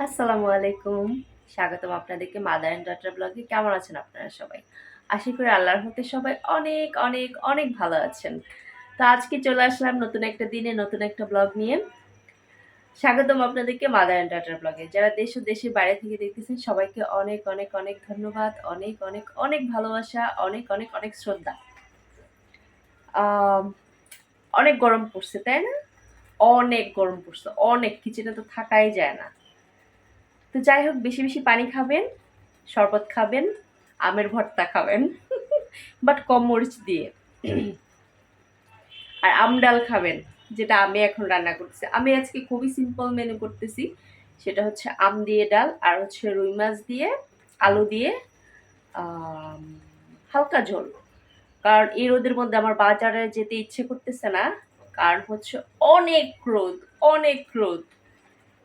আসসালামু আলাইকুম। স্বাগতম আপনাদেরকে মাদার অ্যান্ড ডটার ব্লগে কেমন আছেন আপনারা সবাই? আশা করি আল্লাহর হতে সবাই অনেক অনেক অনেক ভালো আছেন। তো আজকে চলে আসলাম নতুন একটা দিনে, নতুন একটা ব্লগ নিয়ে। স্বাগতম আপনাদেরকে মাদার অ্যান্ড ডটার ব্লগে যারা দেশ ও দেশের বাইরে থেকে দেখতেছেন, সবাইকে অনেক অনেক অনেক ধন্যবাদ, অনেক অনেক অনেক ভালোবাসা, অনেক অনেক অনেক শ্রদ্ধা। অনেক গরম পড়ছে, তাই না? অনেক গরম পড়ছে, অনেক কিচেনে তো থাকাই যায় না। তো যাই হোক বেশি বেশি পানি খাবেন, শরবত খাবেন, আমের ভর্তা খাবেন বাট কম মরিচ দিয়ে। আর আম ডাল খাবেন, যেটা আমি এখন রান্না করতেছি। আমি আজকে খুবই সিম্পল মেনু করতেছি, সেটা হচ্ছে আম দিয়ে ডাল আর হচ্ছে রুই মাছ দিয়ে, আলু দিয়ে হালকা ঝোল। কারণ এই রোদের মধ্যে আমার বাজারে যেতে ইচ্ছে করতেছে না, কারণ হচ্ছে অনেক রোদ অনেক রোদ।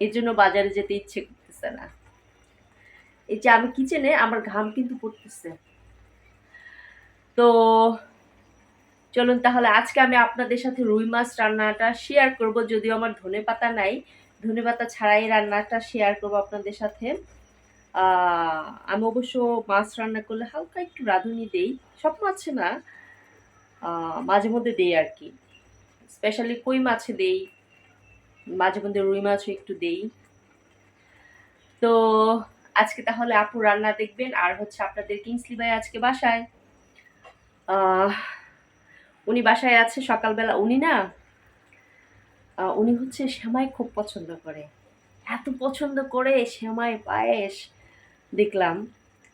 এই জন্য বাজারে যেতে ইচ্ছে করতেছে না। এই যে আমি কিচেনে আমার ঘাম কিন্তু পড়তেছে। তো চলুন তাহলে আজকে আমি আপনাদের সাথে রুই মাছ রান্নাটা শেয়ার করব, যদিও আমার ধনে পাতা নাই। ধনে পাতা ছাড়াই রান্নাটা শেয়ার করব আপনাদের সাথে। আমি অবশ্য মাছ রান্না করলে হালকা একটু রাঁধুনি দেই। সব মাছে না মাঝে মধ্যে দেই আর কি। স্পেশালি কই মাছে দেই, মাঝে মধ্যে রুই মাছও একটু দেই। তো আজকে তাহলে আপু রান্না দেখবেন, আর হচ্ছে আপনাদের কিংসলি ভাই আজকে বাসায়। উনি বাসায় আছে সকালবেলা, উনি না উনি হচ্ছে শ্যামাই খুব পছন্দ করে। এত পছন্দ করে সেমাই পায়েস, দেখলাম।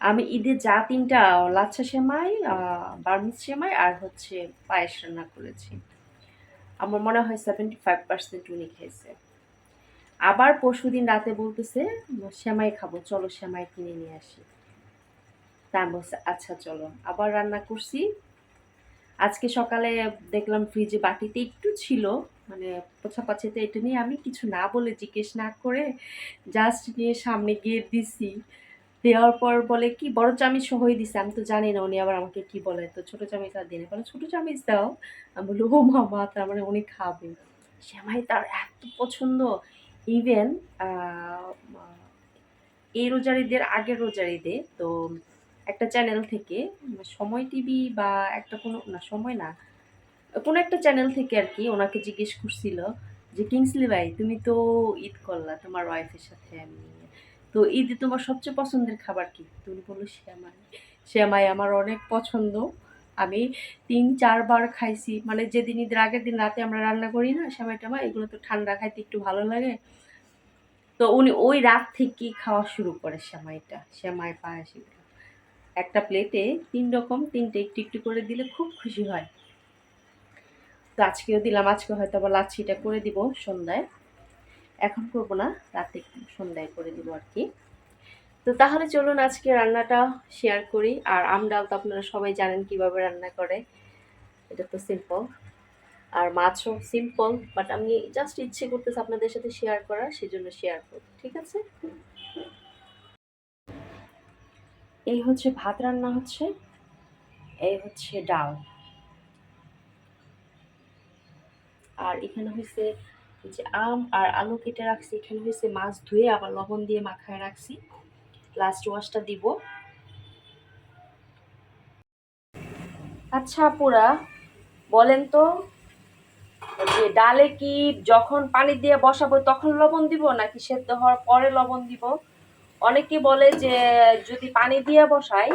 আমি ঈদে যা তিনটা, লাচ্ছা সেমাই বার্মিজ সেমাই, আর হচ্ছে পায়েস রান্না করেছি। আমার মনে হয় সেভেন্টি ফাইভ পার্সেন্ট উনি খেয়েছে। আবার পরশুদিন রাতে বলতেছে, সেমাই খাব, চলো সেমাই কিনে নিয়ে আসি। তা বলছি আচ্ছা চলো। আবার রান্না করছি। আজকে সকালে দেখলাম ফ্রিজে বাটিতে একটু ছিল মানে পোছা পোছাপাছিতে এটা নিয়ে আমি কিছু না বলে জিজ্ঞেস না করে জাস্ট নিয়ে সামনে গিয়ে দিছি। দেওয়ার পর বলে, কি বড় চামিচ সহই দিছে? আমি তো জানি না, উনি আবার আমাকে কি বলে? তো ছোট চামিচ আর দিনে। বলে, ছোট চামিচ দাও। আমি বলি, ও মামা, তার মানে উনি খাবে। সেমাই তার এত পছন্দ। ইভেন এই রোজারিদের আগের রোজারিদে তো একটা চ্যানেল থেকে সময় টিভি বা একটা কোনো, না, সময় না, কোনো একটা চ্যানেল থেকে আর কি ওনাকে জিজ্ঞেস করছিল যে, কিংসলি ভাই, তুমি তো ঈদ করলা, তোমার ওয়াইফের সাথে আমি। তো ঈদে তোমার সবচেয়ে পছন্দের খাবার কি? তুমি বলল শ্যামাই। শ্যামাই আমার অনেক পছন্দ। আমি তিন চারবার খাইছি। মানে যেদিন ঈদের আগের দিন রাতে আমরা রান্না করি না শ্যামাই টামা এগুলো তো ঠান্ডা খাইতে একটু ভালো লাগে। তো উনি ওই রাত থেকেই খাওয়া শুরু করে শ্যামাইটা শ্যামাই পায়েস একটা প্লেটে তিন রকম, তিনটে একটু একটু করে দিলে খুব খুশি হয়। তো আজকেও দিলাম, আজকে হয়তো আবার লাচ্ছিটা করে দিব সন্ধ্যায়। এখন করব না, রাতে সন্ধ্যায় করে দিব আর কি। তো তাহলে চলুন আজকে রান্নাটা শেয়ার করি। আর আম ডাল তো আপনারা সবাই জানেন কীভাবে রান্না করে। এটা তো সিম্পল আর মাছও সিম্পল বাট আমি জাস্ট ইচ্ছে করতেছে আপনাদের সাথে শেয়ার করার, সেজন্য শেয়ার করব, ঠিক আছে? এই হচ্ছে ভাত রান্না হচ্ছে, এই হচ্ছে ডাল। আর এখানে হয়েছে যে আম আর আলু কেটে রাখছি, এখানে হয়েছে মাছ ধুয়ে আবার লবণ দিয়ে মাখায় রাখছি। লাস্ট ওয়াশটা দিব। আচ্ছা আপুরা, বলেন তো, যে ডালে কি যখন পানি দিয়ে বসাবো তখন লবণ দিব নাকি সেদ্ধ হওয়ার পরে লবণ দিব? অনেকে বলে যে যদি পানি দিয়ে বসাই,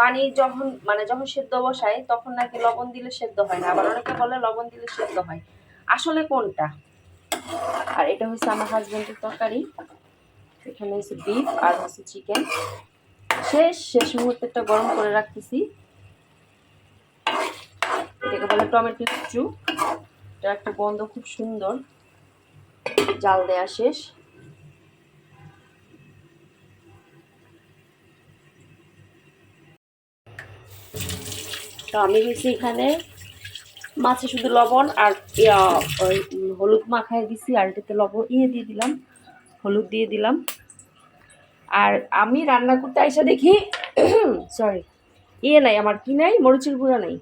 পানি যখন মানে যখন সেদ্ধ বসাই তখন নাকি লবণ দিলে সেদ্ধ হয় না, আবার অনেকে বলে লবণ দিলে সেদ্ধ হয়। আসলে কোনটা? আর এটা হচ্ছে আমার হাজব্যান্ডের তরকারি। এখানে হচ্ছে বিফ আর হচ্ছে চিকেন শেষ শেষ মুহূর্তেটা গরম করে রাখতেছি। এটাকে বলে টমেটো স্টু এটা একটা গন্ধ খুব সুন্দর। জাল দেয়া শেষ। তো আমি হচ্ছে এখানে মাছে শুধু লবণ আর হলুদ মাখায় দিছি, আর এটাতে লবণ ইয়ে দিয়ে দিলাম। হলুদ দিয়ে দিলাম। আর আমি রান্না করতে আইসা দেখি সরি ইয়ে নাই, আমার কি নাই, মরিচের গুঁড়া নাই।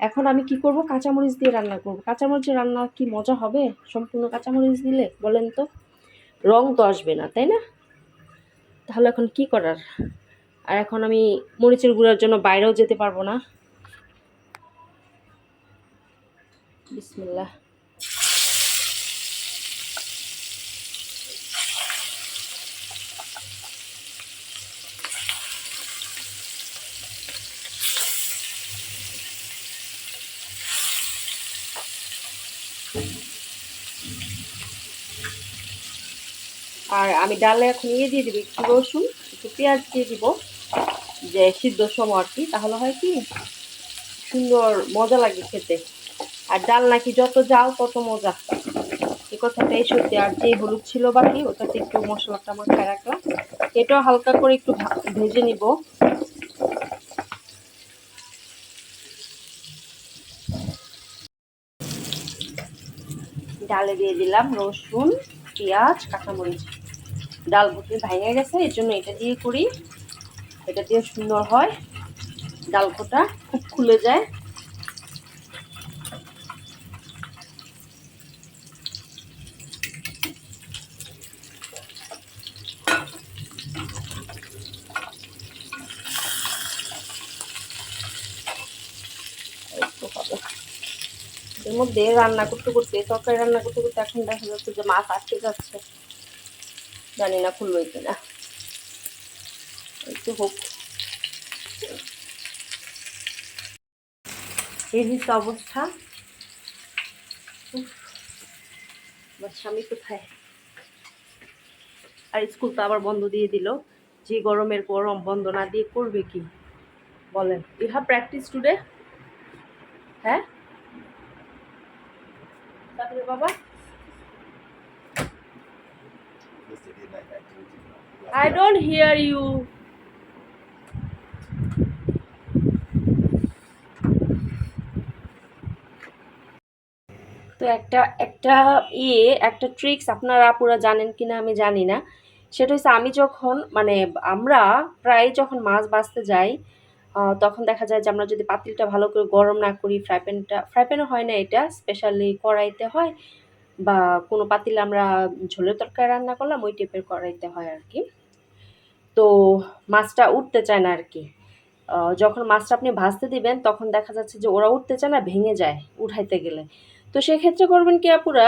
এখন আমি কি করব? কাঁচামরিচ দিয়ে রান্না করব। কাঁচামরিচের রান্না কি মজা হবে? সম্পূর্ণ কাঁচামরিচ দিলে, বলেন তো? রং তো আসবে না, তাই না? তাহলে এখন কি করার? আর এখন আমি মরিচের গুঁড়ার জন্য বাইরেও যেতে পারব না। বিসমিল্লাহ। আর আমি ডালে এখন ইয়ে দিয়ে দিব, একটু রসুন, একটু পেঁয়াজ দিয়ে দিব, যে সিদ্ধ সময় আর কি। তাহলে হয় কি, সুন্দর মজা লাগে খেতে। আর ডাল নাকি যত জাল তত মজা। এই কথাটাই সত্যি। আর যে হলুদ ছিল বাকি, ওটাতে একটু মশলাটা মাখায় রাখলাম। এটাও হালকা করে একটু ভেজে নিব। ডালে দিয়ে দিলাম রসুন, পেঁয়াজ, কাঁচামরিচ। ডাল বুটি ভেঙে গেছে এর জন্য এটা দিয়ে করি। এটা দিয়ে সুন্দর হয়। ডাল ডালকোটা খুব খুলে যায়। এর মধ্যে রান্না করতে করতে, তরকারি রান্না করতে করতে এখন দেখা যাচ্ছে যে মাছ আটকে যাচ্ছে। জানি না খুলবে কিনা। একটু হোক। এই হচ্ছে অবস্থা। আমার স্বামী কোথায়? আর স্কুল তো আবার বন্ধ দিয়ে দিল। যে গরমের গরম বন্ধ না দিয়ে করবে কি? বলেন। হ্যাভ প্র্যাকটিস টুডে হ্যাঁ? তারপরে বাবা? I don't hear you. তো একটা একটা ইয়ে একটা ট্রিক্স আপনারা আপুরা জানেন কিনা আমি জানি না সেটা হচ্ছে আমি যখন মানে আমরা প্রায় যখন মাছ বাছতে যাই তখন দেখা যায় যে আমরা যদি পাতিলটা ভালো করে গরম না করি ফ্রাই প্যানটা ফ্রাই প্যানে হয় না এটা স্পেশালি কড়াইতে হয় বা কোনো পাতিলে আমরা ঝোলের তরকারি রান্না করলাম, ওই টাইপের কড়াইতে হয় আর কি তো মাছটা উঠতে চায় না আর কি যখন মাছটা আপনি ভাজতে দিবেন, তখন দেখা যাচ্ছে যে ওরা উঠতে চায় না, ভেঙে যায় উঠাইতে গেলে। তো সেক্ষেত্রে করবেন কি আপুরা?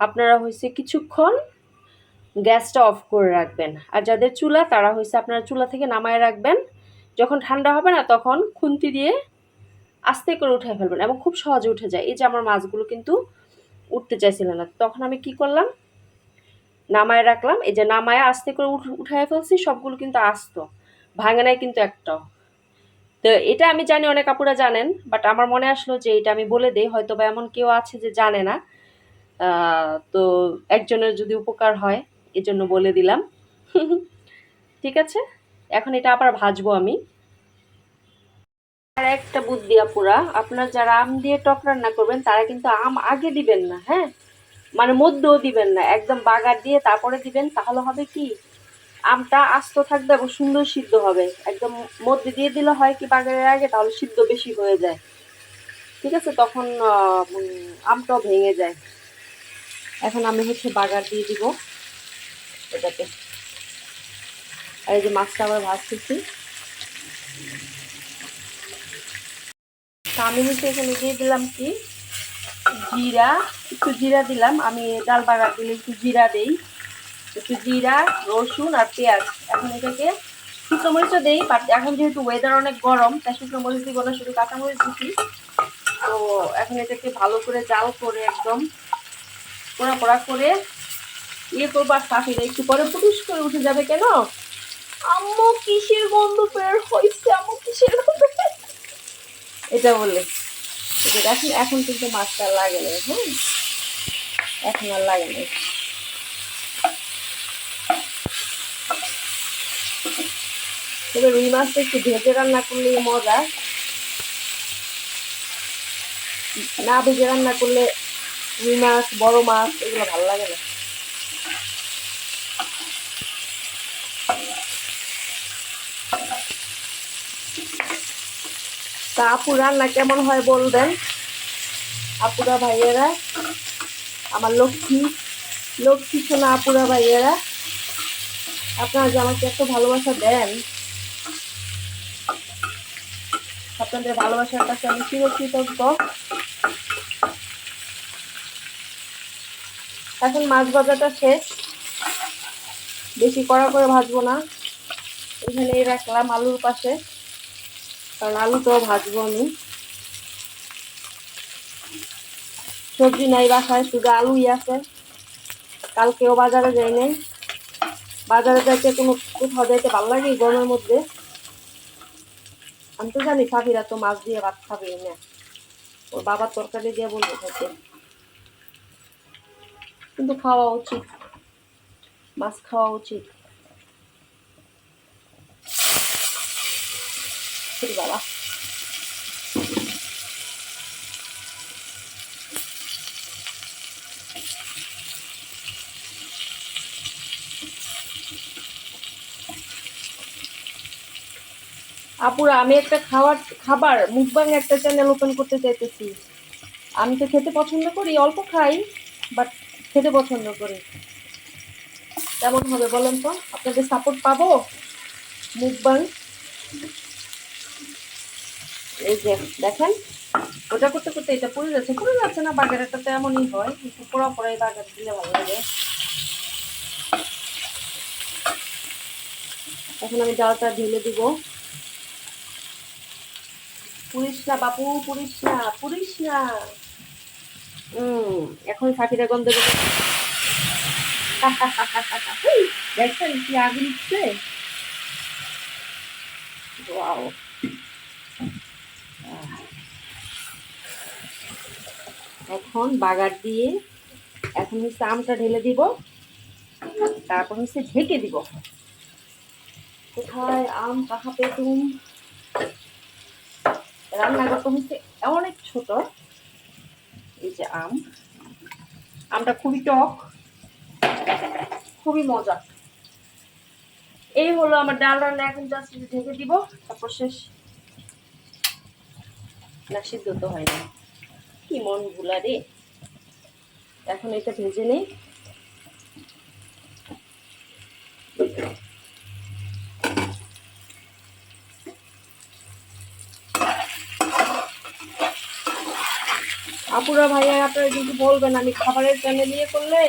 আপনারা হয়েছে কিছুক্ষণ গ্যাসটা অফ করে রাখবেন। আর যাদের চুলা, তারা হয়েছে আপনারা চুলা থেকে নামায় রাখবেন। যখন ঠান্ডা হবে না, তখন খুন্তি দিয়ে আস্তে করে উঠে ফেলবেন এবং খুব সহজে উঠে যায়। এই যে আমার মাছগুলো কিন্তু উঠতে চাইছিল না। তখন আমি কি করলাম? নামায় রাখলাম। এই যে নামায় আস্তে করে উঠ উঠায় ফেলছি, সবগুলো কিন্তু আস্ত। ভাঙে নাই কিন্তু একটাও। তো এটা আমি জানি, অনেক কাপুরা জানেন বাট আমার মনে আসলো যে এটা আমি বলে দিই হয়তো বা এমন কেউ আছে যে জানে না। তো একজনের যদি উপকার হয়, এজন্য বলে দিলাম। ঠিক আছে? এখন এটা আবার ভাজবো আমি। একটা বুদ্ধি আপুরা আপনার যারা আম দিয়ে টক রান্না করবেন, তারা কিন্তু আম আগে দিবেন না হ্যাঁ? মানে মধ্যেও দিবেন না, একদম বাগার দিয়ে তারপরে দিবেন, তাহলে হবে কি? আমটা আস্ত থাকবে এবং সুন্দর সিদ্ধ হবে। একদম মধ্যে দিয়ে দিলে হয় কি বাগারের আগে, তাহলে সিদ্ধ বেশি হয়ে যায়। ঠিক আছে? তখন আমটাও ভেঙে যায়। এখন আমি হচ্ছে বাগার দিয়ে দিব এটাতে। আর এই যে মাছটা আবার ভাজতেছি। আমি হচ্ছে এখানে দিয়ে দিলাম কি? জিরা, একটু জিরা দিলাম। আমি ডাল বাগার দিলে একটু জিরা দেই। একটু জিরা, রসুন আর পেঁয়াজ। এখন এটাকে শুকনো মরিচও দেই বাট এখন যেহেতু ওয়েদার অনেক গরম, তাই শুকনো মরিচ দিব না, শুধু কাঁচা মরিচ দিচ্ছি তো এখন এটাকে ভালো করে জাল করে একদম পোড়া পোড়া করে ইয়ে করব আর সাফিরে একটু পরে পুটুস করে উঠে যাবে কেন? আম্মু, কিসের গন্ধ বের হয়েছে আম্মু, কিসের গন্ধ এটা বললে এটা দেখেন, এখন কিন্তু মাছটা লাগে না হ্যাঁ? এখন আর লাগে না। তবে রুই মাছটা একটু ভেজে রান্না করলে মজা। না ভেজে রান্না করলে রুই মাছ, বড় মাছ, এগুলো ভালো লাগে না। তা আপু রান্না কেমন হয় বলবেন? আপুরা ভাইয়েরা, আমার লক্ষ্মী লক্ষ্মী সোনা আপুরা ভাইয়েরা, আপনারা যে আমাকে এত ভালোবাসা দেন, আপনাদের ভালোবাসার কাছে আমি চিরকৃতজ্ঞ। এখন মাছ ভাজাটা শেষ। বেশি কড়া করে ভাজবো না। এখানে রাখলাম আলুর পাশে। কারণ আলুটাও ভাজবো আমি। সবজি নাই বাসায়, শুধু আলুই আছে। কালকেও বাজারে যাই নাই। বাজারে যাইতে কোনো কোথাও যাইতে ভালো লাগে গরমের মধ্যে। আমি তো জানি সাফিরা তো মাছ দিয়ে ভাত খাবে না। ওর বাবার তরকারি দিয়ে বলব খেতে। কিন্তু খাওয়া উচিত। মাছ খাওয়া উচিত ছোট বাবা আপুরা, আমি একটা খাবার খাবার মুখবাং একটা চ্যানেল ওপেন করতে চাইতেছি। আমি তো খেতে পছন্দ করি, অল্প খাই বাট খেতে পছন্দ করি। কেমন হবে বলেন তো? আপনাদের সাপোর্ট পাবো? মুখবাং এই যে, দেখেন, ওটা করতে করতে এটা পুড়ে যাচ্ছে। পুড়ে যাচ্ছে না বাগেরটা তো এমনই হয় একটু পোড়া পোড়াই বাগার দিলে ভালো লাগে। এখন আমি ডালটা ঢেলে দিব। পুরিস না, বাপু, পুরিস না পুরিস না। হুম এখন সাথীরা গন্ধ করে দেখছেন কি আগুন উঠছে ওয়াও এখন বাগার দিয়ে এখন হচ্ছে আমটা ঢেলে দিব, তারপর হচ্ছে ঢেকে দিব। কোথায় আম কাহা পেতুম রান্নাঘরটা হচ্ছে অনেক ছোট। এই যে আম। আমটা খুবই টক। খুবই মজা। এই হলো আমার ডাল রান্না এখন জাস্ট ঢেকে দিব তারপর শেষ। না সিদ্ধ তো হয় না। কি মন ভুলা রে। এখন এটা ভেজে নেই। আপুরা ভাইয়া, আপনারা কিন্তু বলবেন, আমি খাবারের চ্যানেল ইয়ে করলে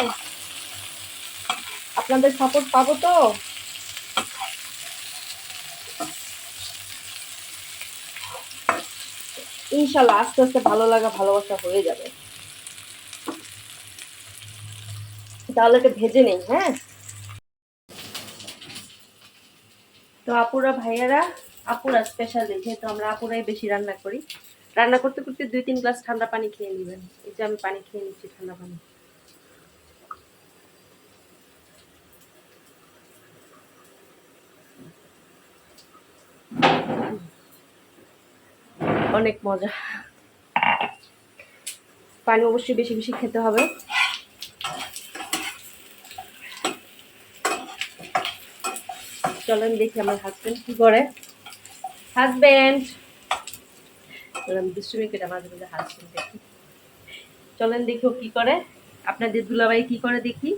আপনাদের সাপোর্ট পাবো তো? ইনশাল্লাহ, আস্তে আস্তে ভালো লাগা, ভালোবাসা হয়ে যাবে। তাহলে এটা ভেজে নেই হ্যাঁ? তো আপুরা ভাইয়ারা, আপুরা স্পেশাল যেহেতু আমরা আপুরাই বেশি রান্না করি। রান্না করতে করতে দুই তিন গ্লাস ঠান্ডা পানি খেয়ে নেবেন। এই যে আমি পানি খেয়ে নিচ্ছি, ঠান্ডা পানি। অনেক মজা। পানি অবশ্যই বেশি বেশি খেতে হবে। চলেন দেখি আমার হাজবেন্ড কি করে। হাজবেন্ড দুষ্টুমি কেটা মাঝে মাঝে হাজবেন্ড দেখি। চলেন দেখি ও কি করে। আপনাদের দুলাভাই কি করে দেখি?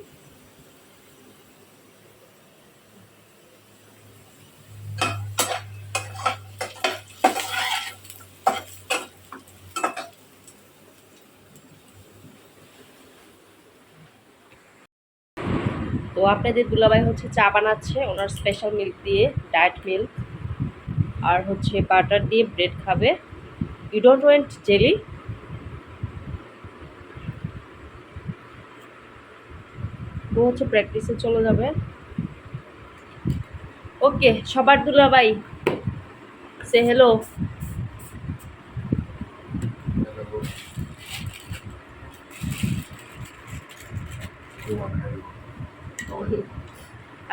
তো আপনাদের দুলাভাই হচ্ছে চা বানাচ্ছে, ওনার স্পেশাল মিল্ক দিয়ে ডায়েট মিল্ক আর হচ্ছে বাটার দিয়ে ব্রেড খাবে। ইউ ডোন্ট ওয়েন্ট জেলি ও হচ্ছে প্র্যাকটিসে চলে যাবে। ওকে সবার দুলাভাই সে হ্যালো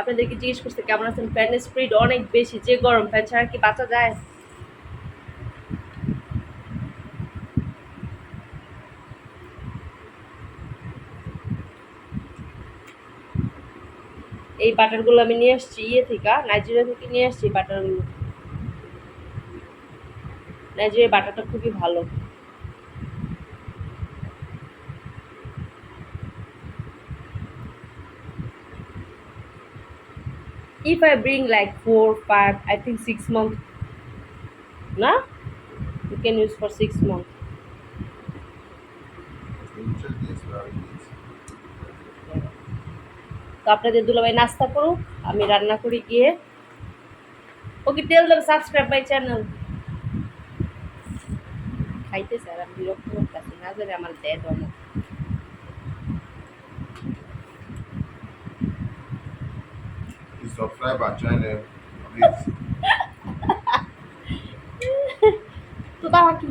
আপনাদেরকে জিজ্ঞেস করতে কেমন আছেন? ফ্যান স্প্রিড অনেক বেশি, যে গরম ফ্যান ছাড়া কি বাঁচা যায়? এই বাটারগুলো আমি নিয়ে আসছি ইয়ে থেকে নাইজেরিয়া থেকে নিয়ে আসছি বাটারগুলো নাইজেরিয়া বাটারটা খুবই ভালো if I bring like four, five, I think six months. Nah, you can use for six months. তো আপনাদের দুলাভাই নাস্তা করুক আমি রান্না করি গিয়ে ওকে তেল দেব সাবস্ক্রাইব মাই চ্যানেল খাইতে স্যার আমি বিরক্ত করতেছি না যাবে আমার দেয় দম subscribe our channel. Please. তো তাও কি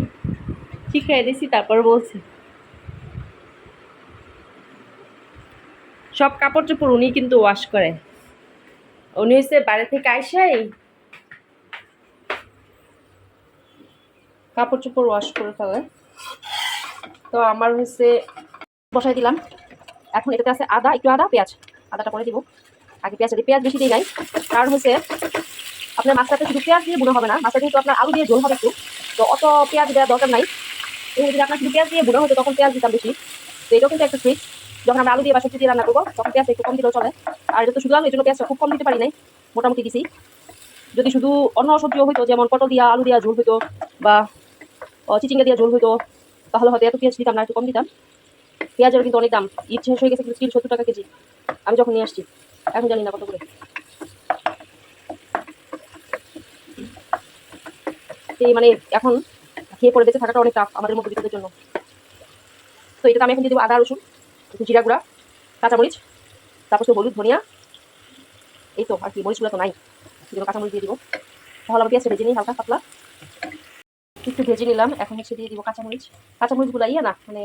শিখাই দিছি তারপর বলছি সব কাপড় চোপড় উনি কিন্তু ওয়াশ করে উনি হচ্ছে বাড়ি থেকে আইসাই কাপড় চোপড় ওয়াশ করে ফেলে তো আমার হচ্ছে বসাই দিলাম। এখন এটাতে আছে আদা, একটু আদা, পেঁয়াজ। আদাটা করে দিব। আগে পেঁয়াজ পেঁয়াজ বেশি দিই নাই, কারণ হচ্ছে আপনার মাছটাতে শুধু পেঁয়াজ দিয়ে বুনো হবে না, মাছটা কিন্তু আপনার আলু দিয়ে ঝোল হবে একটু, তো অত পেঁয়াজ দেওয়ার দরকার নাই। যদি আপনার শুধু পেঁয়াজ দিয়ে বুনো হতো, তখন পেঁয়াজ দিতাম বেশি। তো এটাও কিন্তু একটা ট্রিক যখন আমরা আলু দিয়ে বা সবজি দিয়ে রান্না করব, তখন পেঁয়াজ একটু কম দিলেও চলে। আর এটা তো শুধু আলু, এই জন্য পেঁয়াজটা খুব কম দিতে পারি নাই, মোটামুটি দিছি। যদি শুধু অন্য সবজিও হইতো, যেমন পটল দিয়া, আলু দিয়া ঝোল হইতো, বা চিচিঙ্গা দিয়া ঝোল হইতো, তাহলে হয়তো এত পেঁয়াজ দিতাম না, একটু কম দিতাম। পেঁয়াজের কিন্তু অনেক দাম। ঈদ শেষ হয়ে গেছে, কিন্তু তিন সত্তর টাকা কেজি। আমি যখন নিয়ে আসছি, এখন জানি না কত করে। এই মানে এখন খেয়ে পড়ে বেঁচে থাকাটা অনেক টাফ আমাদের বিপদের জন্য। তো এটা আমি এখন দিয়ে দেবো আদা, রসুন। একটু জিরা গুঁড়া কাঁচামরিচ তারপর হলুদ ধনিয়া। এই তো আর কি মরিচগুলো তো নাই। সেগুলো কাঁচামরিচ দিয়ে দিব। ভালো পেঁয়াজটা ভেজে নিই হালকা পাতলা। একটু ভেজে নিলাম এখন হচ্ছে দিয়ে দিব কাঁচামরিচ। কাঁচামরিচগুলো ইয়ে না মানে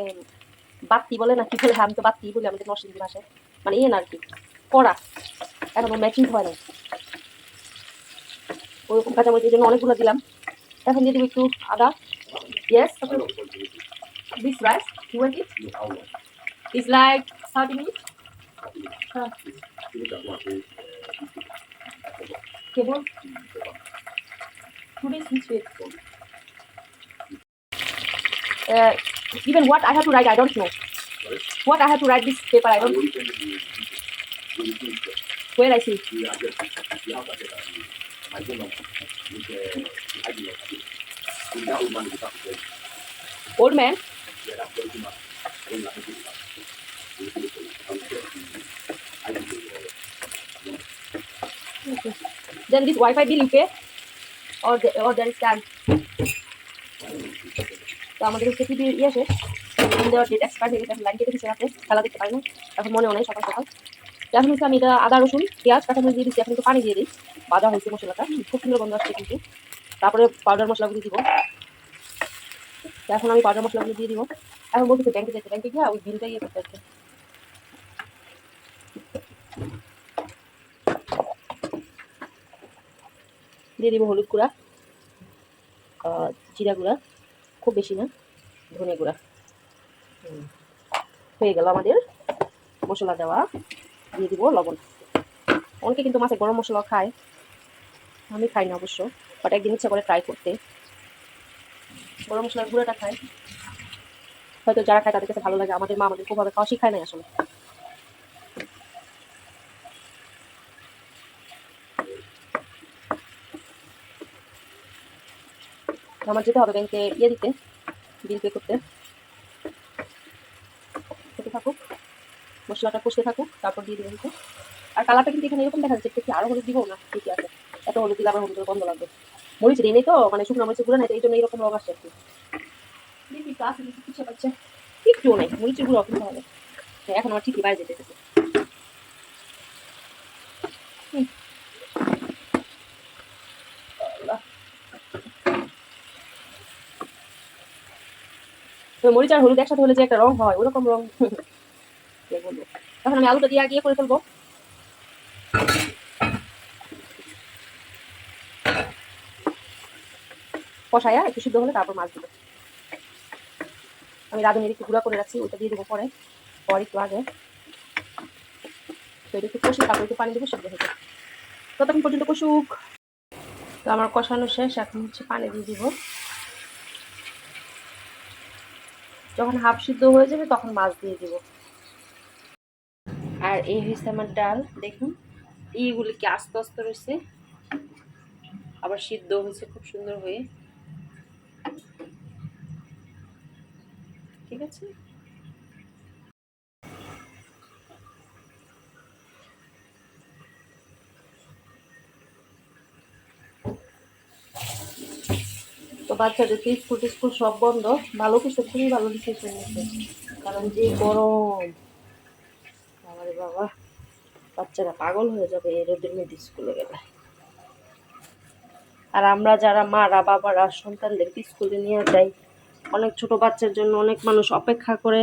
বাত্তি বলে না কি বলে আমি তো বাত্তি বলি আমাদের নরসিংদী ভাষায়। মানে ইয়ে না আর কি কড়া। এখন ম্যাচিং হয় না ওরকম কাঁচামরিচের জন্য অনেকগুলো দিলাম। এখন দিয়ে দিব একটু আদা yes this rice you It's like 30 minutes. Huh. Cable. Which? Uh, even what I have to write, I don't know. What I have to write this paper, I don't know. Where I see? Old man? Then this Wi-Fi bill you pay, or the, or there is charge. তো আমাদের হচ্ছে TV ইয়ে দেওয়ার date expire হয়ে গেছে line কেটে দিচ্ছে রাতে খেলা দেখতে পারি না এখন মনেও নেই সকাল সকাল। এখন হচ্ছে আমি এটা আদা রসুন পেঁয়াজ কাঁচামরিচ দিয়ে দিচ্ছি এখন একটু পানি দিয়ে দিই। ভাজা হয়েছে মশলাটা খুব সুন্দর গন্ধ আসছে কিন্তু। তারপরে পাউডার মশলাগুলো দিব। এখন আমি পাউডার মশলাগুলো দিয়ে দিব। এখন বলতেছে ব্যাংকে যেতে ব্যাংকে গিয়ে ওই বিলটা ইয়ে করতে হচ্ছে। দিয়ে দিব হলুদ গুঁড়া জিরা গুঁড়া, খুব বেশি না, ধনে গুঁড়া। হয়ে গেল আমাদের মশলা দেওয়া। দিয়ে দিব লবণ। অনেকে কিন্তু মাছে গরম মশলা খায়। আমি খাই না অবশ্য বাট একদিন ইচ্ছা করে ট্রাই করতে। গরম মশলার গুঁড়োটা খায় হয়তো যারা খায় তাদের কাছে ভালো লাগে, আমাদের মা আমাদের খুবভাবে খাওয়া শিখায় নাই আসলে। আমার যেতে হবে ব্যাংকে ইয়ে দিতে বিল পে করতে। থাকুক মশলাটা কষতে থাকুক তারপর দিয়ে দেবেন আর কালারটা কিন্তু এখানে এরকম দেখা যাচ্ছে একটু কি আরও হলুদ দিব না ঠিকই আছে? এত হলুদ দিলে আবার হলুদের গন্ধ লাগবে। মরিচ নেই তো মানে শুকনো মরিচের গুঁড়ো নাই তো এই জন্য এরকম রং আসছে দেখি কিছু পাচ্ছে একটুও নেই মরিচের গুঁড়ো কিনতে হবে হ্যাঁ, এখন আমার ঠিকই বাইরে যেতে যেতে হুম। আল্লাহ। তো মরিচ আর হলুদ একসাথে হলে যে একটা রং হয়, ওরকম রং। বলব এখন আমি আলুটা দিয়ে আগিয়ে করে ফেলব। কষায়া একটু সিদ্ধ হলে তারপর মাছ দেবো। আমি রাঁধুনির একটু গুঁড়া করে রাখছি ওইটা দিয়ে দেবো পরে। পর একটু আগে। তো একটু কষি, তারপর একটু পানি দেবো, সিদ্ধ হয়ে যাবে। ততক্ষণ পর্যন্ত কষুক। তো আমার কষানো শেষ, এখন হচ্ছে পানি দিয়ে দিব। যখন হাফ সিদ্ধ হয়ে যাবে তখন মাছ দিয়ে দিব। আর এই হয়েছে আমার ডাল, দেখুন। এইগুলি কি আস্তে আস্তে রয়েছে আবার সিদ্ধ হয়েছে খুব সুন্দর হয়ে। ঠিক আছে? বাচ্চাদের তো স্কুল টিস্কুল সব বন্ধ। ভালো কিছু খুবই ভালো ডিসিশন নিচ্ছে কারণ যে গরম। বাবারে বাবা। বাচ্চারা পাগল হয়ে যাবে এই রোদের মধ্যে স্কুলে গেলে। আর আমরা যারা মারা, বাবারা, সন্তানদেরকে স্কুলে নিয়ে যাই, অনেক ছোট বাচ্চার জন্য অনেক মানুষ অপেক্ষা করে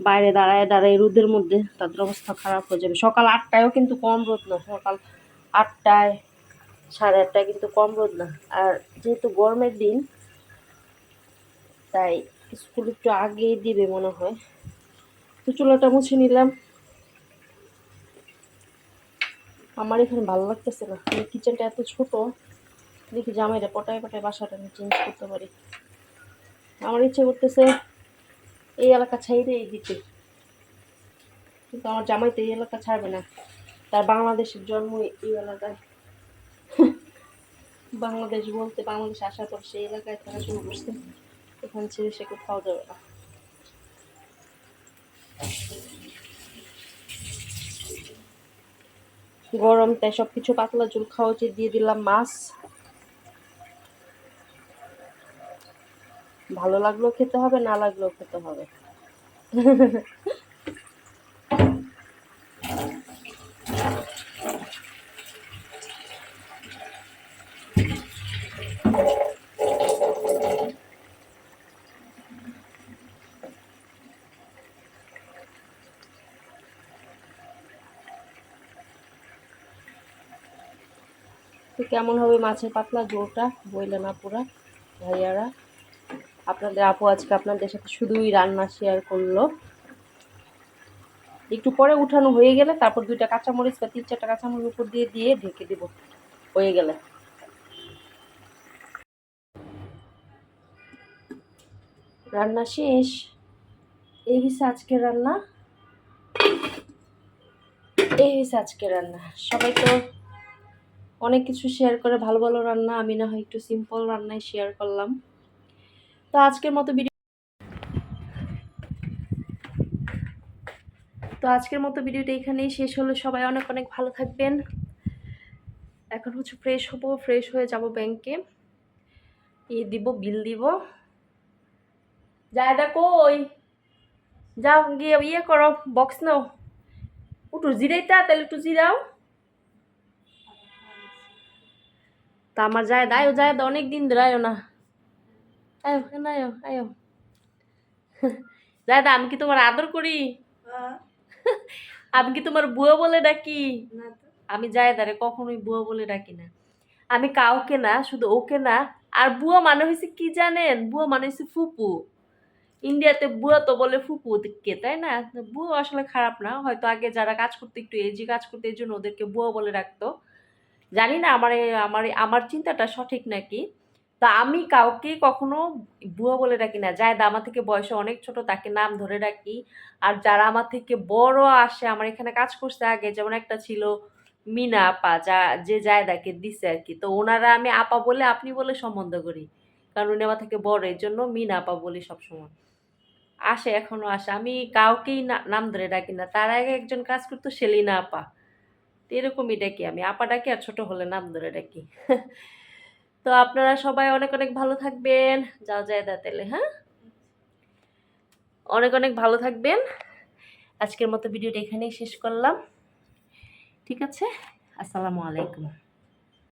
বাইরে দাঁড়ায় দাঁড়ায় রোদের মধ্যে। তাদের অবস্থা খারাপ হয়ে যাবে। সকাল আটটায়ও কিন্তু কম রোদ না। সকাল আটটায় সাড়ে আটটায় কিন্তু কম রোদ না। আর যেহেতু গরমের দিন, তাই স্কুল একটু আগেই দিবে মনে হয়। তো চুলাটা মুছে নিলাম। আমার এখানে ভালো লাগতেছে না। এই কিচেনটা এত ছোট, দেখি জামাইরা পটায় পটায় বাসাটা আমি চেঞ্জ করতে পারি। আমার ইচ্ছে করতেছে এই এলাকা ছাইড়েই দিতে। কিন্তু আমার জামাই তো এই এলাকা ছাড়বে না। তার বাংলাদেশের জন্ম এই এলাকায়। বাংলাদেশ বলতে বাংলাদেশ আসার পর সেই এলাকায় থাকা শুরু করছে। এখান ছেড়ে সে কোথাও যাবে না। গরম, তাই সব কিছু পাতলা ঝোল খাওয়া উচিত, দিয়ে দিলাম মাছ। ভালো লাগলেও খেতে হবে, না লাগলেও খেতে হবে। তো কেমন হবে মাছের পাতলা বইলে না পুরা। ভাইয়ারা, আপনাদের আপু আজকে আপনাদের সাথে শুধুই রান্না শেয়ার করল। একটু পরে উঠানো হয়ে গেলে তারপর দুইটা কাঁচামরিচ বা তিন চারটা কাঁচামরিচ উপর দিয়ে দিয়ে ঢেকে দেব। হয়ে গেলে। রান্না শেষ। এই হচ্ছে আজকে রান্না। এই হচ্ছে আজকে রান্না। সবাই তো অনেক কিছু শেয়ার করে, ভালো ভালো রান্না, আমি না হয় একটু সিম্পল রান্নায় শেয়ার করলাম। তো আজকের মতো ভিডিও তো আজকের মতো ভিডিওটা এখানেই শেষ হলো। সবাই অনেক অনেক ভালো থাকবেন। এখন হচ্ছে ফ্রেশ হব ফ্রেশ হয়ে যাব ব্যাংকে ই দিব বিল দিব। জায়দা কই? যাও গিয়ে ইয়ে করো বক্স নাও। একটু জিরাইতা, তাহলে একটু জিরাও। তা আমার যায় দায়ও যায় অনেক দিন ধরে আয়ো না। আয়ো না আয়ো আয়ো। যায় আমি কি তোমার আদর করি? আমি কি তোমার বুয়া বলে ডাকি? আমি দাঁড়ে কখনোই বুয়া বলে ডাকি না। আমি কাউকে না শুধু ওকে না আর বুয়া মানে হয়েছে কি জানেন? বুয়া মানে হয়েছে ফুপু। ইন্ডিয়াতে বুয়া তো বলে ফুপু কে তাই না? বুয়া আসলে খারাপ না। হয়তো আগে যারা কাজ করতে একটু এজি কাজ করতে এই জন্য ওদেরকে বুয়া বলে রাখতো জানি না আমার আমার আমার চিন্তাটা সঠিক নাকি? তা আমি কাউকে কখনো বুয়া বলে ডাকি না। যায় আমার থেকে বয়সে অনেক ছোট, তাকে নাম ধরে ডাকি। আর যারা আমার থেকে বড় আসে, আমার এখানে কাজ করছে আগে, যেমন একটা ছিল মিনা আপা, যা, যে জায়দাকে দিছে আর কি। তো ওনারা আমি আপা বলে, আপনি বলে সম্বন্ধ করি। কারণ উনি আমার থেকে বড় এর জন্য মিনা আপা বলি সবসময়। আসে, এখনও আসে। আমি কাউকেই নাম ধরে ডাকি না। তার আগে একজন কাজ করতো সেলিনা আপা। তো এরকমই ডাকি আমি, আপা ডাকি আর ছোট হলে নাম ধরে ডাকি। তো আপনারা সবাই অনেক অনেক ভালো থাকবেন। যা যায় দা তেলে হ্যাঁ? অনেক অনেক ভালো থাকবেন। আজকের মতো ভিডিওটা এখানেই শেষ করলাম। ঠিক আছে? আসসালামু আলাইকুম।